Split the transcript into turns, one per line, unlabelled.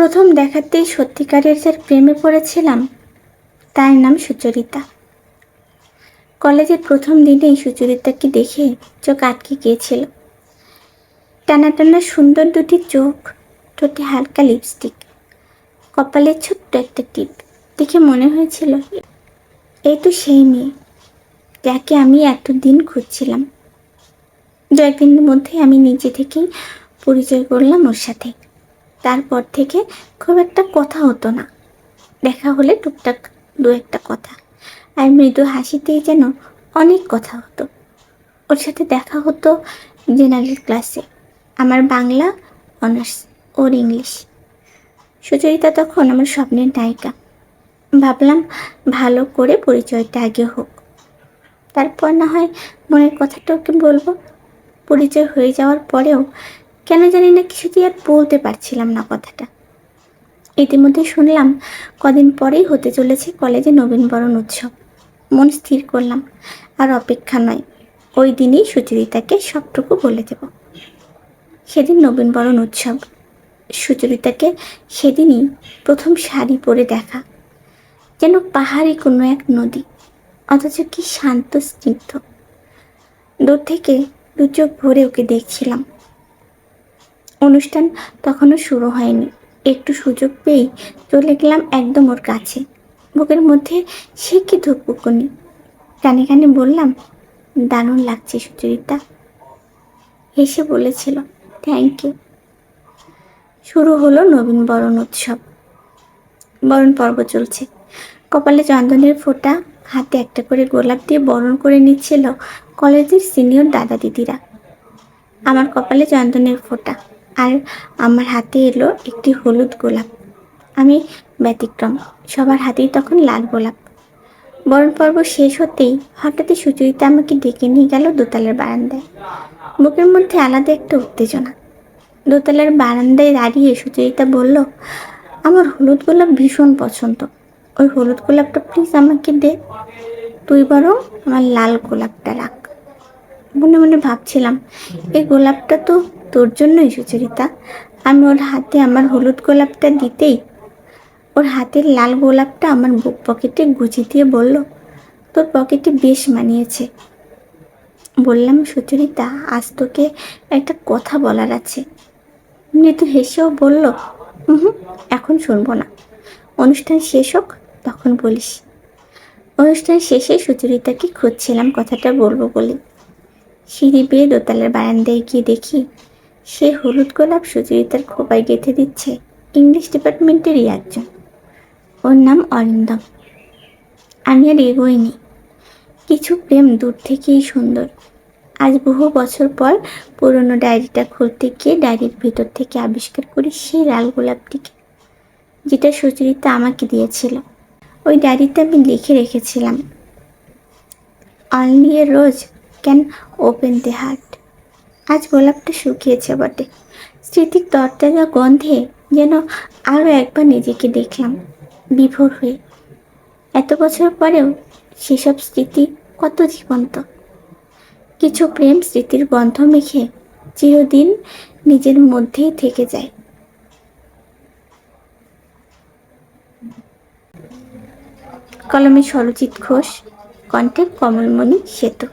প্রথম দেখাতেই সত্যিকারের যার প্রেমে পড়েছিলাম, তার নাম সুচরিতা। কলেজের প্রথম দিনেই সুচরিতাকে দেখে চোখ আটকে গিয়েছিল। টানা টানা সুন্দর দুটি চোখ ঠোঁটে হালকা লিপস্টিক কপালে ছোট্ট একটা টিপ দেখে মনে হয়েছিল, এই তো সেই মেয়ে, যাকে আমি এতদিন খুঁজছিলাম। দু একদিনের মধ্যে আমি নিজে থেকেই পরিচয় করলাম ওর সাথে। তারপর থেকে খুব একটা কথা হতো না। দেখা হলে টুকটাক দু একটা কথা আর মৃদু হাসিতেই যেন অনেক কথা হতো। ওর সাথে দেখা হতো জেনারেল ক্লাসে। আমার বাংলা, অনার্স ওর ইংলিশ। সুচরিতা তখন আমার স্বপ্নের নায়িকা। ভাবলাম ভালো করে পরিচয়টা আগে হোক। তারপর না হয় মনের কথাটা ওকে বলব? পরিচয় হয়ে যাওয়ার পরেও কেন জানি না কিছুতেই আর বলতে পারছিলাম না কথাটা। ইতিমধ্যে শুনলাম কদিন পরেই হতে চলেছে কলেজে নবীনবরণ উৎসব। মন স্থির করলাম, আর অপেক্ষা নয়, ওই দিনই সুচরিতাকে সবটুকু বলে দেব। সেদিন নবীনবরণ উৎসব। সুচরিতাকে সেদিনই প্রথম শাড়ি পরে দেখা, যেন পাহাড়ি কোনো এক নদী, অথচ কি শান্ত স্নিগ্ধ। দূর থেকে দু চোখ ভরে ওকে দেখছিলাম। অনুষ্ঠান তখনও শুরু হয়নি। একটু সুযোগ পেয়েই চলে গেলাম একদম ওর কাছে। বুকের মধ্যে, সে কি ধুকপুকুনি কানে কানে বললাম, দারুণ লাগছে সুচরিতা। হেসে বলেছিল থ্যাংক ইউ শুরু হলো নবীন বরণ উৎসব। বরণ পর্ব চলছে। কপালে চন্দনের ফোঁটা, হাতে একটা করে গোলাপ দিয়ে বরণ করে নিচ্ছিল কলেজের সিনিয়র দাদা দিদিরা। আমার কপালে চন্দনের ফোঁটা। আর আমার হাতে এলো একটি হলুদ গোলাপ। আমি ব্যতিক্রম, সবার হাতেই তখন লাল গোলাপ। বরণ পর্ব শেষ হতেই হঠাৎই সুচরিতা আমাকে ডেকে নিয়ে গেল দোতলার বারান্দায়। বুকের মধ্যে আলাদা একটা উত্তেজনা। দোতলার বারান্দায় দাঁড়িয়ে সুচরিতা বলল, আমার হলুদ গোলাপ ভীষণ পছন্দ। ওই হলুদ গোলাপটা প্লিজ আমাকে দে। তুই বরং আমার লাল গোলাপটা রাখ। মনে মনে ভাবছিলাম, এই গোলাপটা তো তোর জন্যই সুচরিতা। আমি ওর হাতে আমার হলুদ গোলাপটা দিতেই ওর হাতের লাল গোলাপটা আমার বুক পকেটে গুজে দিয়ে বলল, তোর পকেটে বেশ মানিয়েছে বললাম, সুচরিতা, আজ তোকে একটা কথা বলার আছে। মৃদু হেসেও বলল হুম এখন শুনব না। অনুষ্ঠান শেষ হোক, তখন বলিস। অনুষ্ঠান শেষে সুচরিতাকে খুঁজছিলাম কথাটা বলব বলে। সিঁড়ি বেয়ে দোতলার বারান্দায় গিয়ে দেখি সে হলুদ গোলাপ সুচরিতার খোপায় গেঁথে দিচ্ছে। ইংলিশ ডিপার্টমেন্টেরই একজন। ওর নাম অরিন্দম। আমি আর এগোইনি। কিছু প্রেম দূর থেকেই সুন্দর। আজ বহু বছর পর পুরনো ডায়েরিটা খুলতে গিয়ে ডায়েরির ভিতর থেকে আবিষ্কার করি সেই লাল গোলাপটিকে, যেটা সুচরিতা আমাকে দিয়েছিল। ওই ডায়েরিতে আমি লিখে রেখেছিলাম only a rose can open the heart আজ গোলাপটা শুকিয়েছে বটে। স্মৃতির তরতাজা গন্ধে যেন আরও একবার নিজেকে দেখলাম বিভোর হয়ে। এত বছর পরেও সেসব স্মৃতি কত জীবন্ত। কিছু প্রেম স্মৃতির গন্ধ মেখে চিরদিন নিজের মধ্যেই থেকে যায়। কলমে সরজিৎ ঘোষ, কণ্ঠে কমলমণি সেতু।